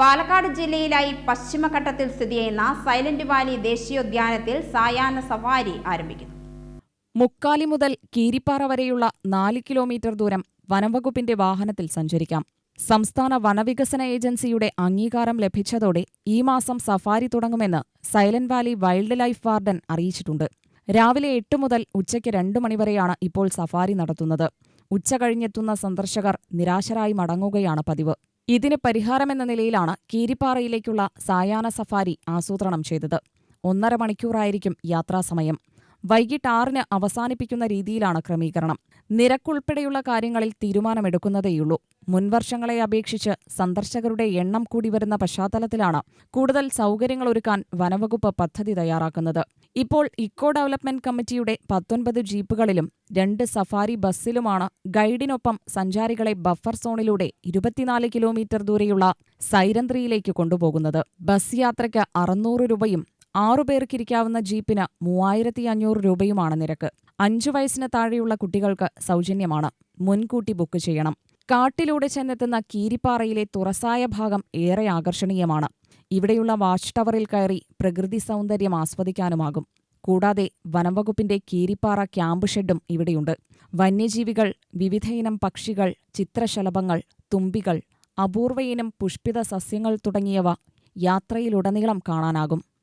പാലക്കാട് ജില്ലയിലായി പശ്ചിമഘട്ടത്തിൽ സ്ഥിതി ചെയ്യുന്ന സൈലന്റ് വാലി ദേശീയോദ്യാനത്തിൽ സായാഹ്ന സവാരി ആരംഭിക്കുന്നു. മുക്കാലി മുതൽ കീരിപ്പാറ വരെയുള്ള നാല് കിലോമീറ്റർ ദൂരം വനംവകുപ്പിന്റെ വാഹനത്തിൽ സഞ്ചരിക്കാം. സംസ്ഥാന വനവികസന ഏജൻസിയുടെ അംഗീകാരം ലഭിച്ചതോടെ ഈ മാസം സഫാരി തുടങ്ങുമെന്ന് Silent Valley wildlife warden അറിയിച്ചിട്ടുണ്ട്. രാവിലെ എട്ട് മുതൽ ഉച്ചയ്ക്ക് രണ്ട് മണിവരെയാണ് ഇപ്പോൾ സഫാരി നടത്തുന്നത്. ഉച്ച കഴിഞ്ഞെത്തുന്ന സന്ദർശകർ നിരാശരായി മടങ്ങുകയാണ് പതിവ്. ഇതിന് പരിഹാരമെന്ന നിലയിലാണ് കീരിപ്പാറയിലേക്കുള്ള സായാഹ്ന സഫാരി ആസൂത്രണം ചെയ്തത്. ഒന്നര മണിക്കൂറായിരിക്കും യാത്രാസമയം. വൈകിട്ട് ആറിന് അവസാനിപ്പിക്കുന്ന രീതിയിലാണ് ക്രമീകരണം. നിരക്കുൾപ്പെടെയുള്ള കാര്യങ്ങളിൽ തീരുമാനമെടുക്കുന്നതേയുള്ളൂ. മുൻവർഷങ്ങളെ അപേക്ഷിച്ച് സന്ദർശകരുടെ എണ്ണം കൂടി വരുന്ന പശ്ചാത്തലത്തിലാണ് കൂടുതൽ സൗകര്യങ്ങൾ ഒരുക്കാൻ വനവകുപ്പ് പദ്ധതി തയ്യാറാക്കുന്നത്. ഇപ്പോൾ ഇക്കോ ഡെവലപ്മെന്റ് കമ്മിറ്റിയുടെ പത്തൊൻപത് ജീപ്പുകളിലും രണ്ട് സഫാരി ബസ്സിലുമാണ് ഗൈഡിനൊപ്പം സഞ്ചാരികളെ ബഫർ സോണിലൂടെ ഇരുപത്തിനാല് കിലോമീറ്റർ ദൂരെയുള്ള സൈരന്ത്രിയിലേക്ക് കൊണ്ടുപോകുന്നത്. ബസ് യാത്രയ്ക്ക് അറുന്നൂറ് രൂപയും ആറുപേർക്കിരിക്കാവുന്ന ജീപ്പിന് മൂവായിരത്തി അഞ്ഞൂറ് രൂപയുമാണ് നിരക്ക്. അഞ്ചു വയസ്സിന് താഴെയുള്ള കുട്ടികൾക്ക് സൗജന്യമാണ്. മുൻകൂട്ടി ബുക്ക് ചെയ്യണം. കാട്ടിലൂടെ ചെന്നെത്തുന്ന കീരിപ്പാറയിലെ തുറസായ ഭാഗം ഏറെ ആകർഷണീയമാണ്. ഇവിടെയുള്ള വാച്ച് ടവറിൽ കയറി പ്രകൃതി സൗന്ദര്യം ആസ്വദിക്കാനുമാകും. കൂടാതെ വനംവകുപ്പിന്റെ കീരിപ്പാറ ക്യാമ്പ് ഷെഡും ഇവിടെയുണ്ട്. വന്യജീവികൾ വിവിധയിനം പക്ഷികൾ ചിത്രശലഭങ്ങൾ തുമ്പികൾ അപൂർവയിനം പുഷ്പിത സസ്യങ്ങൾ തുടങ്ങിയവ യാത്രയിലുടനീളം കാണാനാകും.